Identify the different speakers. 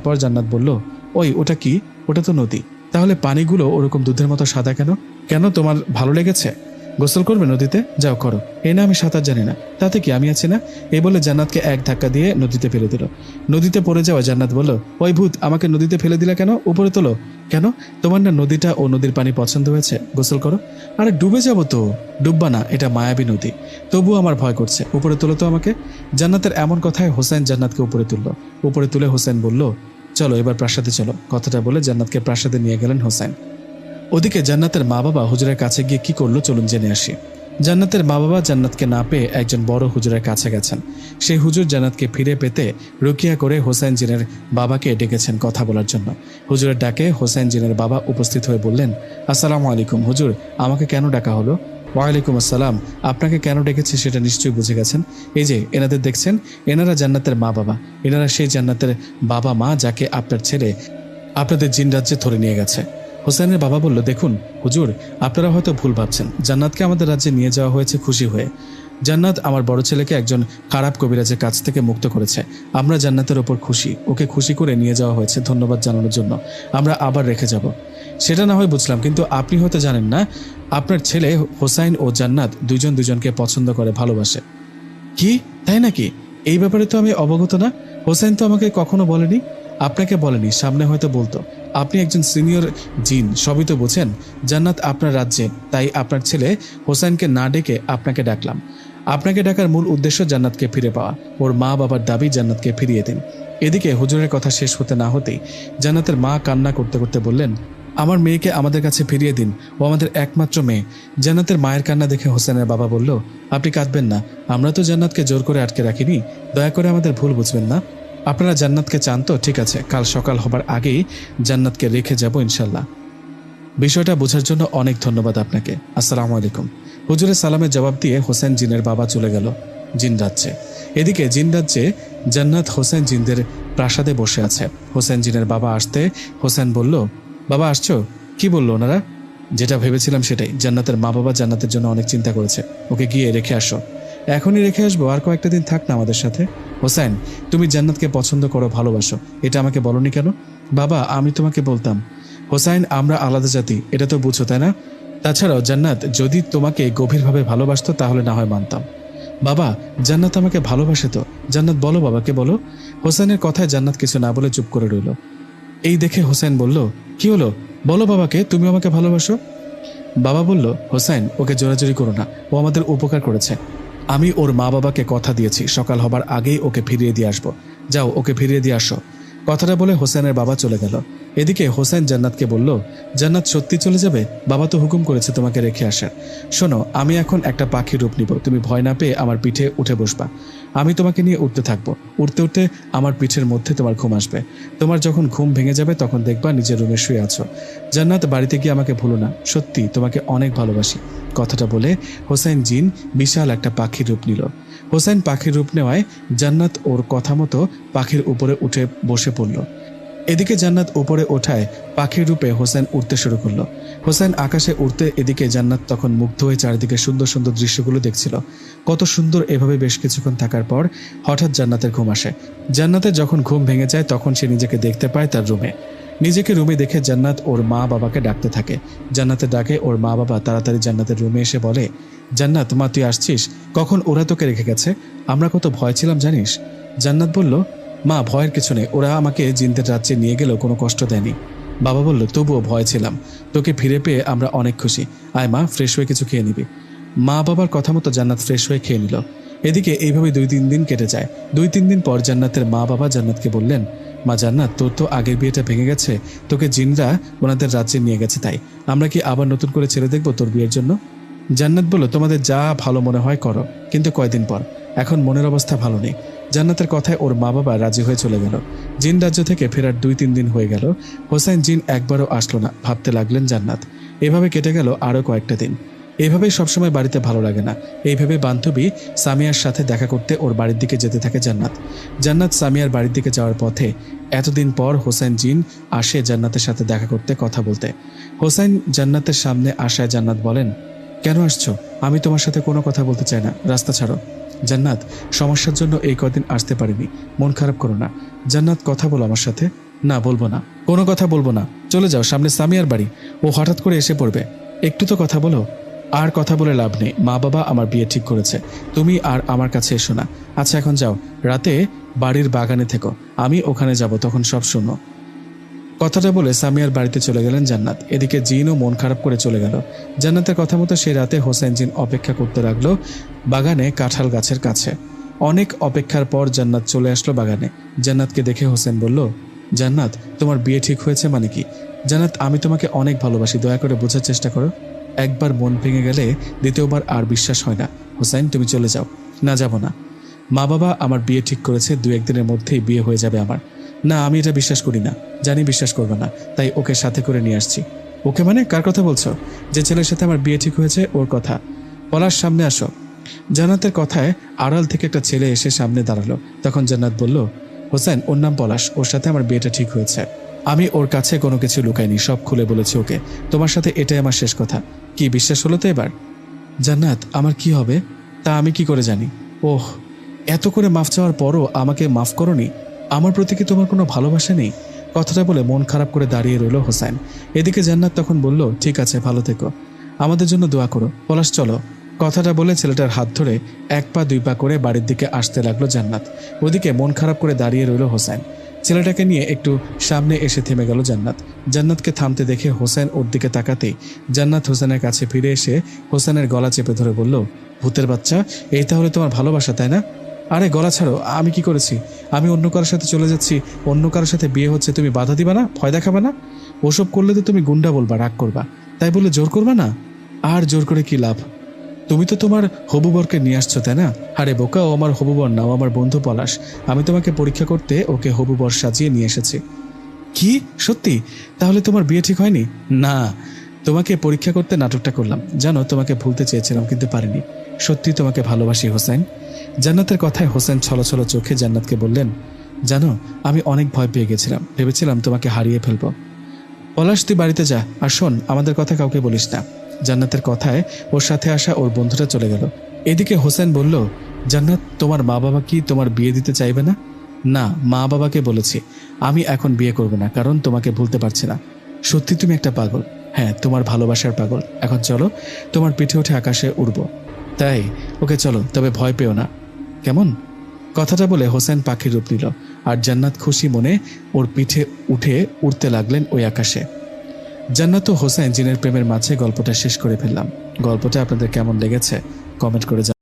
Speaker 1: পর জান্নাত বলল, ওই, ওটা কি? ওটা তো নদী। তাহলে পানিগুলো ওরকম দুধের মতো সাদা কেন? কেন তোমার ভালো লেগেছে? গোসল করবে নদীতে? যাও, করো। এই না আমি সাঁতার জানি না। তাতে কি আমি আছি না? এই বলে জান্নাতকে এক ধাক্কা দিয়ে নদীতে ফেলে দিল। নদীতে পড়ে যাওয়া জান্নাত বলল, ওই ভূত, আমাকে নদীতে ফেলে দিলা কেন? উপরে তোলো। কেন? তোমার না নদীটা ও নদীর পানি পছন্দ হয়েছে? গোসল করো। আরে, ডুবে যাব তো। ডুববা না, এটা মায়াবী নদী। তবুও আমার ভয় করছে। উপরে তোলো তো আমাকে? জান্নাতের এমন কথায় হোসেন জান্নাতকে উপরে তুলল। উপরে তুলে হোসেন বলল চলো, এবার প্রাসাদে চলো। কথাটা বলে জান্নাতকে প্রাসাদে নিয়ে গেলেন হোসেন। ওদিকে জান্নাতের মা বাবা হুজুরের কাছে গিয়ে কি করল চলুন জেনে আসি। জান্নাতের মা বাবা জান্নাতকে না পেয়ে একজন বড় হুজুরের কাছে গেছেন। সেই হুজুর জান্নাতকে ফিরে পেতে রুকিয়া করে হোসেন জিনের বাবাকে ডেকেছেন কথা বলার জন্য। হুজুরের ডাকে হোসেন জিনের বাবা উপস্থিত হয়ে বললেন, আসসালামু আলাইকুম হুজুর, আমাকে কেন ডাকা হলো? ওয়ালাইকুম আসসালাম। আপনাকে কেন ডেকেছি সেটা নিশ্চয়ই বুঝে গেছেন। এই যে, এনাদের দেখছেন, এনারা জান্নাতের মা বাবা। এনারা সেই জান্নাতের বাবা মা যাকে আপনার ছেলে আপনাদের জিন রাজ্যে ধরে নিয়ে গেছে। হোসেনের বাবা বলল, দেখুন, হুজুর, আপনারা হয়তো ভুল ভাবছেন। জান্নাতকে আমাদের রাজ্যে নিয়ে যাওয়া হয়েছে খুশি হয়ে। জান্নাত আমার বড় ছেলেকে একজন খারাপ কবিরাজের কাছ থেকে মুক্ত করেছে। আমরা জান্নাতের ওপর খুশি। ওকে খুশি করে নিয়ে যাওয়া হয়েছে। ধন্যবাদ জানানোর জন্য। আমরা আবার রেখে যাব। সেটা না হয় বুঝলাম, কিন্তু আপনি হয়তো জানেন না, আপনার ছেলে হোসাইন ও জান্নাত দুজন দুজনকে পছন্দ করে, ভালোবাসে। কি? তাই নাকি? এই ব্যাপারে তো আমি অবগত না। হোসাইন তো আমাকে কখনো বলেনি। আপনাকে বলেনি, সামনে হয়তো বলতো। আপনি একজন সিনিয়র জিন, সবই তো বোঝেন। জান্নাত আপনার রাজ্যে, তাই আপনার ছেলে হোসাইনকে না ডেকে আপনাকে ডাকলাম। আপনাকে ডাকার মূল উদ্দেশ্য জান্নাতকে ফিরে পাওয়া। ওর মা বাবার দাবি জান্নাতকে ফিরিয়ে দিন। এদিকে হুজুরের কথা শেষ হতে না হতেই জান্নাতের মা কান্না করতে করতে বললেন আমার মেয়েকে আমাদের কাছে ফিরিয়ে দিন। ও আমাদের একমাত্র মেয়ে। জান্নাতের মায়ের কান্না দেখে হোসেনের বাবা বলল, আপনি কাঁদবেন না। আমরা তো জান্নাতকে জোর করে আটকে রাখিনি। দয়া করে আমাদের ভুল বুঝবেন না। আপনারা জান্নাতকে চান তো, ঠিক আছে। কাল সকাল হবার আগেই জান্নাতকে রেখে যাব ইনশাল্লাহ। বিষয়টা বোঝার জন্য অনেক ধন্যবাদ আপনাকে। আসসালামু আলাইকুম। হুজুরের সালামের জবাব দিয়ে হোসেন জিনের বাবা চলে গেল জিন রাজ্যে। এদিকে জিন রাজ্যে জান্নাত হোসেন জিনদের প্রাসাদে বসে আছে। হোসেন জিনের বাবা আসতে হোসেন বলল বাবা, আসছো? কি বলল ওনারা? যেটা ভেবেছিলাম সেটাই। জান্নাতের মা বাবা জান্নাতের জন্য অনেক চিন্তা করেছে। ওকে গিয়ে রেখে আসো। এখনই রেখে আসব। আর কয়েকটা দিন থাক না আমাদের সাথে। হোসেন, তুমি জান্নাতকে পছন্দ করো, ভালোবাসো। এটা আমাকে বলনি কেন? বাবা, আমি তোমাকে বলতাম। হোসাইন আমরা আলাদা জাতি। এটা তো বুঝো, তাই না? তাছাড়াও, জান্নাত, যদি তোমাকে গভীরভাবে ভালোবাসতো, তাহলে না হয় মানতাম। বাবা, জান্নাত আমাকে ভালোবাসে তো। জান্নাত, বলো বাবাকে, বলো। হোসেনের কথায় জান্নাত কিছু না বলে চুপ করে রইল। এই দেখে হোসেন বলল, কি হলো? বলো বাবাকে, তুমি আমাকে ভালোবাসো? বাবা বলল, হোসেন, ওকে জোরাজোরি করো না। ও আমাদের উপকার করেছে। আমি ওর মা বাবাকে কথা দিয়েছি, সকাল হবার আগেই ওকে ফিরিয়ে দিয়ে আসব। যাও, ওকে ফিরিয়ে দিয়ে আসো। কথাটা বলে হোসেনের বাবা চলে গেল। এদিকে হোসেন জান্নাতকে বলল, জান্নাত সত্যি চলে যাবে? বাবা তো হুকুম করেছে তোমাকে রেখে আসার। শোনো, আমি এখন একটা পাখির রূপ নিব। তুমি ভয় না পেয়ে আমার পিঠে উঠে বসবা। আমি তোমাকে নিয়ে উঠতে থাকব। উঠতে উঠতে আমার পিঠের মধ্যে তোমার ঘুম আসবে। তোমার যখন ঘুম ভেঙে যাবে, তখন দেখবা নিজের রুমে শুয়ে আছো। জান্নাত, বাড়িতে গিয়ে আমাকে ভুলো না। সত্যি, তোমাকে অনেক ভালোবাসি। কথাটা বলে হোসেন জিন বিশাল একটা পাখির রূপ নিল। হোসেন পাখির রূপ নেওয়ায় জান্নাত ওর কথা মতো পাখির উপরে উঠে বসে পড়ল। এদিকে জান্নাত উপরে ওঠায় পাখির রূপে হোসেন উঠতে শুরু করল। হোসেন আকাশে উঠতে এদিকে জান্নাত তখন মুগ্ধ হয়ে চারিদিকে সুন্দর সুন্দর দৃশ্যগুলো দেখছিল। কত সুন্দর এভাবে বেশ কিছুক্ষণ থাকার পর হঠাৎ জান্নাতের ঘুম আসে। জান্নাতের যখন ঘুম ভেঙে যায়, তখন সে নিজেকে দেখতে পায় তার রুমে। নিজেকে রুমে দেখে জান্নাত ওর মা বাবাকে ডাকতে থাকে। জান্নাতের ডাকে ওর মা বাবা তাড়াতাড়ি জান্নাতের রুমে এসে বলে, জান্নাত, মা, তুই আসছিস? কখন ওরা তোকে রেখে গেছে? আমরা কত ভয় ছিলাম, জানিস? জান্নাত বলল মা, ভয়ের কিছু নেই। ওরা আমাকে জিন্দের রাজ্যে নিয়ে গেলেও কোনো কষ্ট দেয়নি। বাবা বলল, তবুও ভয় ছিলাম। তোকে ফিরে পেয়ে আমরা অনেক খুশি। আয় মা, ফ্রেশ হয়ে কিছু খেয়ে নিবি। মা বাবার কথা মতো জান্নাত ফ্রেশ হয়ে খেয়ে নিল। এদিকে এইভাবে দুই তিন দিন কেটে যায়। দুই তিন দিন পর জান্নাতের মা বাবা জান্নাতকে বললেন, মা জান্নাত, তোর তো আগের বিয়েটা ভেঙে গেছে। তোকে জিনরা ওনাদের রাজ্যে নিয়ে গেছে তাই। আমরা কি আবার নতুন করে ছেড়ে দেখব তোর বিয়ের জন্য? জান্নাত বলল, তোমাদের যা ভালো মনে হয় করো। কিন্তু কয়দিন পর? এখন মনের অবস্থা ভালো নেই। জান্নাতের কথায় ওর মা বাবা রাজি হয়ে চলে গেল। জিন রাজ্য থেকে ফেরার দুই তিন দিন হয়ে গেল। হোসেন জিন একবারও আসলো না, ভাবতে লাগলেন জান্নাত। এভাবে কেটে গেল আরও কয়েকটা দিন। এইভাবেই সবসময় বাড়িতে ভালো লাগে না। এইভাবে বান্ধবী সামিয়ার সাথে দেখা করতে ওর বাড়ির দিকে যেতে থাকে জান্নাত। জান্নাত সামিয়ার বাড়ির দিকে যাওয়ার পথে এতদিন পর হোসেন জিন আসে জান্নাতের সাথে দেখা করতে, কথা বলতে। হোসেন জান্নাতের সামনে আসায় জান্নাত বলেন, কেন আসছো? আমি তোমার সাথে কোনো কথা বলতে চাই না। রাস্তা ছাড়ো। জান্নাত, সমস্যার জন্য এই কদিন আসতে পারিনি। মন খারাপ করো না। জান্নাত, কথা বলো আমার সাথে। না, বলব না। কোনো কথা বলব না। চলে যাও, সামনে সামিয়ার বাড়ি। ও হঠাৎ করে এসে পড়বে। একটু তো কথা বলো। আর কথা বলে লাভ নেই। মা বাবা আমার বিয়ে ঠিক করেছে। তুমি আর আমার কাছে এসো না। আচ্ছা এখন যাও। রাতে বাড়ির বাগানে থেকো। আমি ওখানে যাব, তখন সব শুনো। কথাটা বলে সামিয়ার বাড়িতে চলে গেলেন জান্নাত। এদিকে জিনও মন খারাপ করে চলে গেল। জান্নাতের কথা মতো সে রাতে হোসেন জিন অপেক্ষা করতে লাগল বাগানে কাঁঠাল গাছের কাছে। অনেক অপেক্ষার পর জান্নাত চলে আসলো বাগানে। জান্নাতকে দেখে হোসেন বলল, জান্নাত, তোমার বিয়ে ঠিক হয়েছে মানে কি? জান্নাত, আমি তোমাকে অনেক ভালোবাসি, দয়া করে বোঝার চেষ্টা করো। একবার মন ভেঙে গেলে দ্বিতীয়বার আর বিশ্বাস হয় না। হোসেন, তুমি চলে যাও। না, যাব না। মা বাবা আমার বিয়ে ঠিক করেছে দু একদিনের মধ্যেই বিয়ে হয়ে যাবে আমার। না, আমি এটা বিশ্বাস করি না। জানি বিশ্বাস করবে না, তাই ওকে সাথে করে নিয়ে আসছি। ওকে মানে কার কথা বলছো? যে ছেলের সাথে আমার বিয়ে ঠিক হয়েছে, ওর কথা। পলার সামনে আসো। জান্নাতের কথায় আড়াল থেকে একটা ছেলে এসে সামনে দাঁড়াল। তখন জান্নাত বলল, হোসেন, ওর নাম পলাশ। ওর সাথে আমার বিয়েটা ঠিক হয়েছে। আমি ওর কাছে কোনো কিছু লুকাইনি, সব খুলে বলেছি ওকে। তোমার সাথে এটাই আমার শেষ কথা। কি বিশ্বাস হলো তো এবার? জান্নাত, আমার কি হবে? তা আমি কি করে জানি? ওহ, এত করে মাফ চাওয়ার পরও আমাকে মাফ করনি? আমার প্রতি কি তোমার কোনো ভালোবাসা নেই? কথাটা বলে মন খারাপ করে দাঁড়িয়ে রইল হোসেন। এদিকে জান্নাত তখন বলল, ঠিক আছে, ভালো থেকো। আমাদের জন্য দোয়া করো। পলাশ, চলো। কথাটা বলে ছেলেটার হাত ধরে এক পা, দুই পা করে বাড়ির দিকে আসতে লাগল জান্নাত। ওদিকে মন খারাপ করে দাঁড়িয়ে রইল হোসেন। ছেলেটাকে নিয়ে একটু সামনে এসে থেমে গেল জান্নাত। জান্নাতকে থামতে দেখে হোসেন ওর দিকে তাকাতেই জান্নাত হোসেনের কাছে ফিরে এসে হোসেনের গলা চেপে ধরে বলল, ভূতের বাচ্চা, এই তাহলে তোমার ভালোবাসা, তাই না? আরে, গলা ছাড়ো, আমি কি করেছি? আমি অন্য কারোর সাথে চলে যাচ্ছি, অন্য কারোর সাথে বিয়ে হচ্ছে, তুমি বাধা দিবা না? ভয় দেখাবে না? ওসব করলে তো তুমি গুন্ডা বলবা, রাগ করবা। তাই বলে জোর করবা না? আর জোর করে কি লাভ? তুমি তো তোমার হবুবরকে নিয়ে আসছো, তাই না? আরে, বোকা, ও আমার হবুবর না, ও আমার বন্ধু পলাশ। আমি তোমাকে পরীক্ষা করতে ওকে হবুবর সাজিয়ে নিয়ে এসেছি। কি? সত্যি? তাহলে তোমার বিয়ে ঠিক হয়নি? না। তোমাকে পরীক্ষা করতে নাটকটা করলাম। জানো, তোমাকে ভুলতে চেয়েছিলাম, কিন্তু পারিনি। সত্যি তোমাকে ভালোবাসি হোসেন জান্নাতের কথায় হোসেন ছলছল চোখে জান্নাতকে বললেন, জানো, আমি অনেক ভয় পেয়ে গেছিলাম। ভেবেছিলাম তোমাকে হারিয়ে ফেলব। পলাশ, তুই বাড়িতে যা। আর শোন, আমাদের কথা কাউকে বলিস না। জান্নাতের কথায় ওর সাথে আসা ওর বন্ধুটা চলে গেল। এদিকে হোসেন বলল, জান্নাত, তোমার মা বাবা কি তোমার বিয়ে দিতে চাইবে না? না মা বাবাকে বলেছি। আমি এখন বিয়ে করব না, কারণ তোমাকে ভুলতে পারছি না। সত্যি তুমি একটা পাগল। হ্যাঁ তোমার ভালোবাসার পাগল। এখন চলো, তোমার পিঠে উঠে আকাশে উড়ব। তাই, ওকে চলো, তবে ভয় পেও না। কেমন? কথাটা বলে হোসেন পাখির রূপ নিল, আর জান্নাত খুশি মনে ওর পিঠে উঠে উঠতে লাগলেন ওই আকাশে। জান্নাত ও হোসেন জিনের প্রেমের মাঝে গল্পটা শেষ করে ফেললাম। গল্পটা আপনাদের কেমন লেগেছে? কমেন্ট করে।